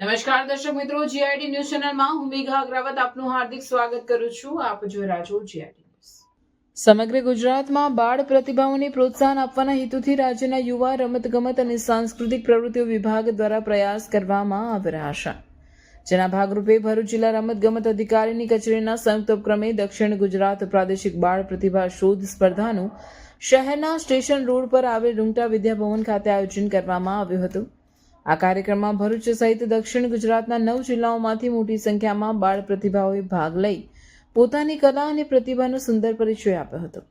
નમસ્કાર દર્શક મિત્રો જીઆઈડી ન્યૂઝ ચેનલમાં હું મેઘા અગ્રવત આપનું હાર્દિક સ્વાગત કરું છું. આપ જોઈ રહ્યા જીઆઈડી સમગ્ર ગુજરાતમાં બાળ પ્રતિભાઓને પ્રોત્સાહન આપવાના હેતુથી રાજ્યના યુવા, રમતગમત અને સાંસ્કૃતિક પ્રવૃત્તિઓ વિભાગ દ્વારા પ્રયાસ કરવામાં આવી રહ્યા છે. જેના ભાગરૂપે ભરૂચ જિલ્લા રમતગમત અધિકારીની કચેરીના સંયુક્ત ઉપક્રમે દક્ષિણ ગુજરાત પ્રાદેશિક બાળ પ્રતિભા શોધ સ્પર્ધાનું શહેરના સ્ટેશન રોડ પર આવેલ રૂંગટા વિદ્યાભવન ખાતે આયોજન કરવામાં આવ્યું હતું. આ કાર્યક્રમમાં ભરૂચ સહિત દક્ષિણ ગુજરાતના નવ જિલ્લાઓમાંથી મોટી સંખ્યામાં બાળ પ્રતિભાઓએ ભાગ લઈ પોતાની કલા અને પ્રતિભાનો સુંદર પરિચય આપ્યો હતો.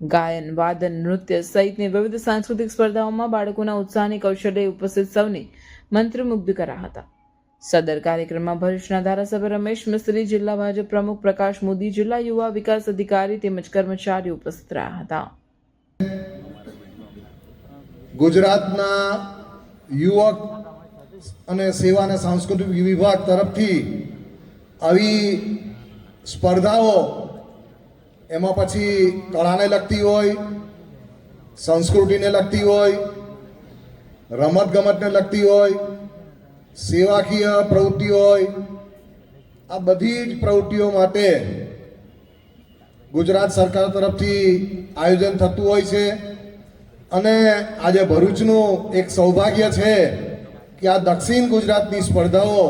ગાયન, વાદન, નૃત્ય સહિતની વિવિધ સાંસ્કૃતિક સ્પર્ધાઓમાં બાળકોના ઉત્સાહ અને કૌશલ્ય ઉપસ્થિત સૌને મંત્રમુગ્ધ કર્યા હતા. સદર કાર્યક્રમમાં ભરૂચના ધારાસભ્ય રમેશ મિસ્ત્રી, જિલ્લા ભાજપ પ્રમુખ પ્રકાશ મોદી, જિલ્લા યુવા વિકાસ અધિકારી તેમજ કર્મચારીઓ ઉપસ્થિત રહ્યા હતા. ગુજરાતના યુવક અને સેવા અને સાંસ્કૃતિક વિભાગ તરફથી આવી સ્પર્ધાઓ એમાં પછી કળાને લગતી હોય, સંસ્કૃતિને લગતી હોય રમત ગમતને લગતી હોય, સેવાકીય પ્રવૃત્તિ હોય, આ બધી જ પ્રવૃત્તિઓ માટે ગુજરાત સરકાર તરફથી આયોજન થતું હોય છે. અને આજે ભરૂચનું એક સૌભાગ્ય છે કે આ દક્ષિણ ગુજરાતની સ્પર્ધાઓ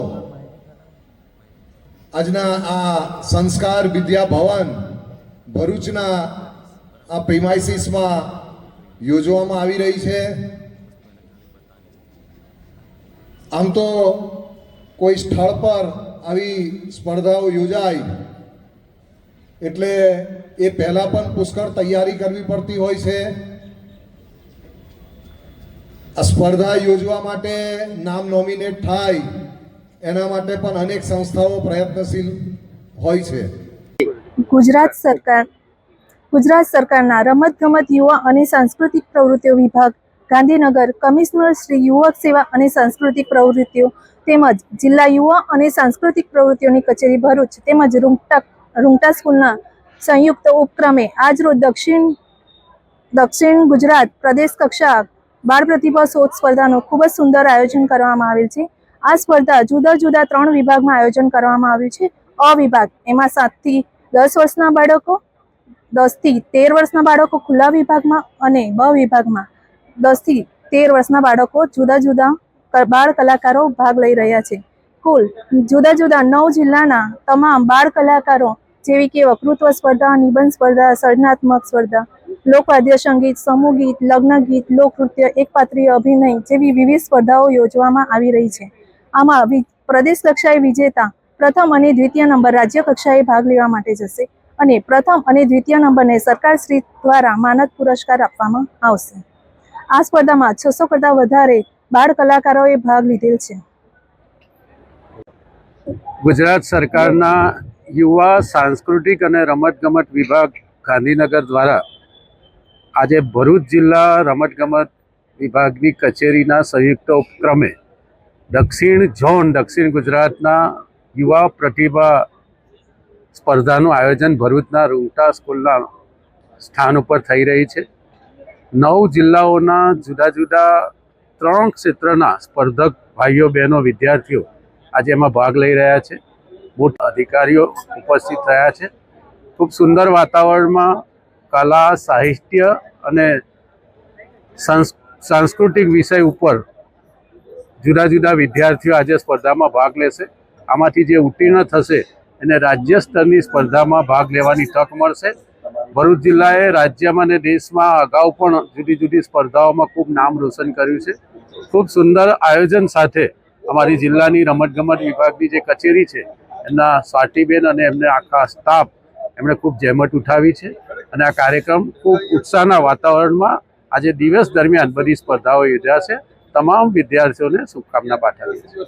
આજના આ સંસ્કાર વિદ્યા ભવન ભરૂચના આ પ્રિમાઇસીસમાં યોજવામાં આવી રહી છે. આમ તો કોઈ સ્થળ પર આવી સ્પર્ધાઓ યોજાય એટલે એ પહેલાં પણ પુષ્કળ તૈયારી કરવી પડતી હોય છે. સ્પર્ધા યોજવા માટે નામ નોમિનેટ થાય, એના માટે પણ અનેક સંસ્થાઓ પ્રયત્નશીલ હોય છે. ગુજરાત સરકાર, ગુજરાત સરકારના રમતગમત યુવા અને સાંસ્કૃતિક પ્રવૃત્તિઓ વિભાગ, ગાંધીનગર કમિશનર શ્રી યુવક સેવા અને સાંસ્કૃતિક પ્રવૃત્તિઓ તેમજ જિલ્લા યુવા અને સાંસ્કૃતિક પ્રવૃત્તિઓની કચેરી ભરૂચ તેમજ રૂંગટા રૂંગટા સ્કૂલના સંયુક્ત ઉપક્રમે આજરોજ દક્ષિણ દક્ષિણ ગુજરાત પ્રદેશ કક્ષા બાળ પ્રતિભા શોધ સ્પર્ધાનું ખૂબ જ સુંદર આયોજન કરવામાં આવેલ છે. આ સ્પર્ધા જુદા જુદા ત્રણ વિભાગમાં આયોજન કરવામાં આવ્યું છે. અ વિભાગ, એમાં સાતથી દસ વર્ષના બાળકો, દસથી તેર વર્ષના બાળકો ખુલ્લા વિભાગમાં અને બ વિભાગમાં દસથી તેર વર્ષના બાળકો જુદા જુદા બાળ કલાકારો ભાગ લઈ રહ્યા છે. કુલ જુદા જુદા નવ જિલ્લાના તમામ બાળ કલાકારો જેવી કે વકૃત્વ સ્પર્ધા, નિબંધ સ્પર્ધા, સર્જનાત્મક સ્પર્ધા લોકવાદ્ય સંગીત સમૂહ ગીત લગ્ન ગીત લોકનૃત્ય, એકપાત્રીય અભિનય જેવી વિવિધ સ્પર્ધાઓ યોજવામાં આવી રહી છે. આમાં પ્રદેશ કક્ષાએ વિજેતા પ્રથમ અને દ્વિતીય નંબર રાજ્ય કક્ષાએ ભાગ લેવા માટે જશે અને પ્રથમ અને દ્વિતીય નંબરને સરકારશ્રી દ્વારા માનદ પુરસ્કાર આપવામાં આવશે. આ સ્પર્ધામાં છસો કરતાં વધારે બાળ કલાકારોએ ભાગ લીધેલ છે. ગુજરાત સરકારના યુવા સાંસ્કૃતિક અને રમતગમત વિભાગ ગાંધીનગર દ્વારા આજે ભરૂચ જિલ્લા રમતગમત વિભાગની કચેરીના સંયુક્ત ઉપક્રમે દક્ષિણ ઝોન, દક્ષિણ ગુજરાતના યુવા પ્રતિભા સ્પર્ધાનું આયોજન ભરૂચના રૂંટા સ્કૂલના સ્થાન ઉપર થઈ રહી છે. નવ જિલ્લાઓના જુદા જુદા ત્રણ ક્ષેત્રના સ્પર્ધક ભાઈઓ, બહેનો, વિદ્યાર્થીઓ આજે એમાં ભાગ લઈ રહ્યા છે. મોટા અધિકારીઓ ઉપસ્થિત થયા છે. ખૂબ સુંદર વાતાવરણમાં કલા, સાહિત્ય અને સાંસ- સાંસ્કૃતિક વિષય ઉપર જુદા જુદા વિદ્યાર્થીઓ આજે સ્પર્ધામાં ભાગ લેશે. આમાંથી જે ઉત્તીર્ણ થશે એને રાજ્ય સ્તરની સ્પર્ધામાં ભાગ લેવાની તક મળશે. ભરૂચ જિલ્લાએ રાજ્યમાં અને દેશમાં અગાઉ પણ જુદી જુદી સ્પર્ધાઓમાં ખૂબ નામ રોશન કર્યું છે. ખૂબ સુંદર આયોજન સાથે અમારી જિલ્લાની રમતગમત વિભાગની જે કચેરી છે, એમના સ્વાતિબેન અને એમને આખા સ્ટાફ એમણે ખૂબ જહેમત ઉઠાવી છે. અને આ કાર્યક્રમ ખૂબ ઉત્સાહના વાતાવરણમાં આજે દિવસ દરમિયાન બધી સ્પર્ધાઓ યોજાશે. તમામ વિદ્યાર્થીઓને શુભકામના પાઠવીએ છીએ.